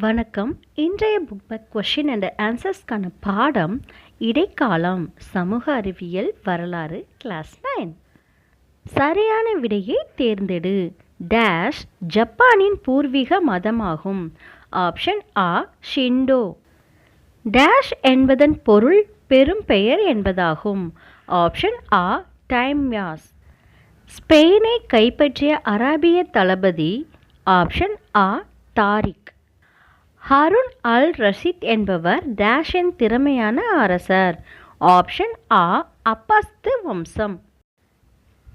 வணக்கம். இன்றைய book back question and ஆன்சர்ஸ்க்கான பாடம் இடைக்காலம் சமூக அறிவியல் வரலாறு கிளாஸ் நைன் சரியான விடையை தேர்ந்தெடு. டேஷ் ஜப்பானின் பூர்வீக மதமாகும். ஆப்ஷன் ஆ ஷிண்டோ டேஷ் என்பதன் பொருள் பெரும் பெயர் என்பதாகும். ஆப்ஷன் ஆ டைம்யாஸ் ஸ்பெயினை கைப்பற்றிய அராபிய தளபதி. ஆப்ஷன் ஆ தாரிக் ஹாரூன் அல் ரஷீத் என்பவர் டேஷின் திறமையான அரசர். ஆப்ஷன் ஆ அப்பாஸ்து வம்சம்.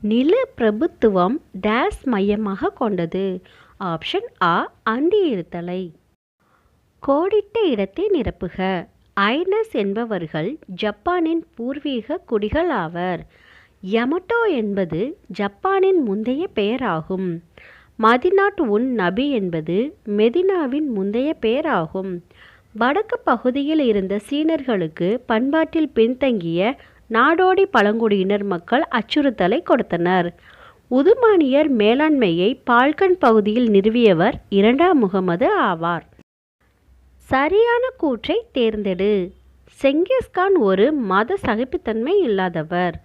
நில பிரபுத்துவம் டேஸ் மையமாக கொண்டது. ஆப்ஷன் ஆ அந்தியிருத்தலை இருத்தலை. கோடிட்ட இடத்தை நிரப்புக. ஐனஸ் என்பவர்கள் ஜப்பானின் பூர்வீக குடிகள் ஆவர் யமட்டோ என்பது ஜப்பானின் முந்தைய பெயராகும். மதினாட் உன் நபி என்பது மெதினாவின் முந்தைய பெயராகும் வடக்கு பகுதியில் இருந்த சீனர்களுக்கு பண்பாட்டில் பின்தங்கிய நாடோடி பழங்குடியினர் மக்கள் அச்சுறுத்தலை கொடுத்தனர். உதுமானியர் மேலாண்மையை பால்கன் பகுதியில் நிறுவியவர் இரண்டாம் முகமது ஆவார். சரியான கூற்றை தேர்ந்தெடு. செங்கிஸ்கான் ஒரு மத சகிப்புத்தன்மை இல்லாதவர்.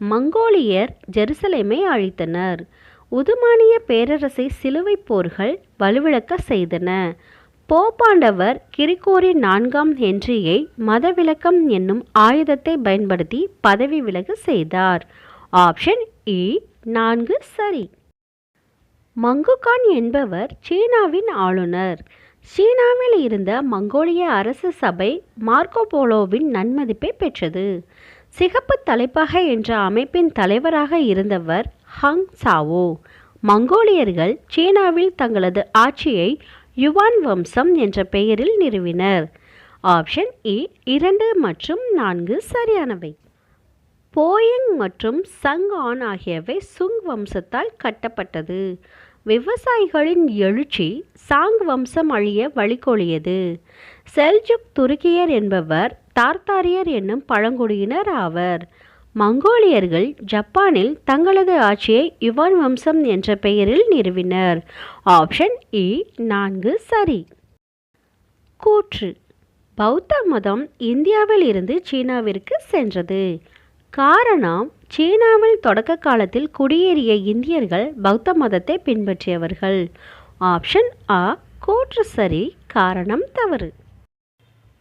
மங்கோலியர் ஜெருசலேமை அழித்தனர். உதுமானிய பேரரசை சிலுவை போர்கள் வலுவிழக்க செய்தன. போப்பாண்டவர் கிரிகோரி நான்காம் ஹென்றியை மதவிலக்கம் என்னும் ஆயுதத்தை பயன்படுத்தி பதவி விலகு செய்தார். ஆப்ஷன் இ நான்கு சரி. மங்குகான் என்பவர் சீனாவின் ஆளுநர். சீனாவில் இருந்த மங்கோலிய அரசு சபை மார்க்கோபோலோவின் நன்மதிப்பை பெற்றது. சிகப்பு தலைப்பாக என்ற அமைப்பின் தலைவராக இருந்தவர் ஹங் சாவோ. மங்கோலியர்கள் சீனாவில் தங்களது ஆட்சியை யுவான் வம்சம் என்ற பெயரில் நிறுவினர். ஆப்ஷன் இ இரண்டு மற்றும் நான்கு சரியானவை. போயிங் மற்றும் சங் ஆன் ஆகியவை சுங் வம்சத்தால் கட்டப்பட்டது. விவசாயிகளின் எழுச்சி சாங் வம்சம் அழிய வழிகோலியது. செல்ஜுக் துருக்கியர் என்பவர் தார்த்தாரியர் என்னும் பழங்குடியினர் ஆவர். மங்கோலியர்கள் ஜப்பானில் தங்களது ஆட்சியை யுவான் வம்சம் என்ற பெயரில் நிறுவினர். ஆப்ஷன் இ நான்கு சரி. கூற்று. பௌத்த மதம் இந்தியாவில் இருந்து சீனாவிற்கு சென்றது. காரணம் சீனாவில் தொடக்க காலத்தில் குடியேறிய இந்தியர்கள் பௌத்த மதத்தை பின்பற்றியவர்கள். ஆப்ஷன் ஆ கூற்று சரி காரணம் தவறு.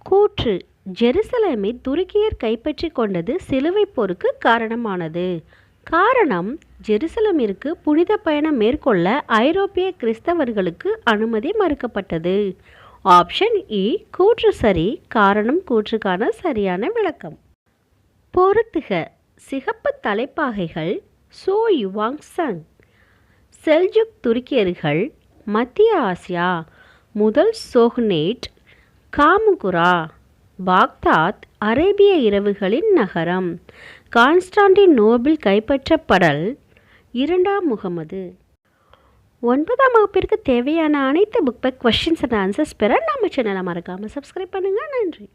கூற்று. ஜெருசலேமை துருக்கியர் கைப்பற்றி கொண்டது சிலுவை போருக்கு காரணமானது. காரணம் ஜெருசலமிற்கு புனித பயணம் மேற்கொள்ள ஐரோப்பிய கிறிஸ்தவர்களுக்கு அனுமதி மறுக்கப்பட்டது. ஆப்ஷன் இ கூற்று சரி காரணம் கூற்றுக்கான சரியான விளக்கம். பொருத்துக சிகப்பு தலைப்பாகைகள் சோ யுவாங் சங். செல்ஜுக் துருக்கியர்கள் மத்திய ஆசியா. முதல் சோஹ்னேட் காமுகுரா. பாக்தாத் அரேபிய இரவுகளின் நகரம். கான்ஸ்டாண்டின் நோபில் கைப்பற்றப்படல் இரண்டாம் முகமது. ஒன்பதாம் வகுப்பிற்கு தேவையான அனைத்து book back questions and answers பெற நம்ம சேனலை மறக்காமல் சப்ஸ்கிரைப் பண்ணுங்கள் நன்றி.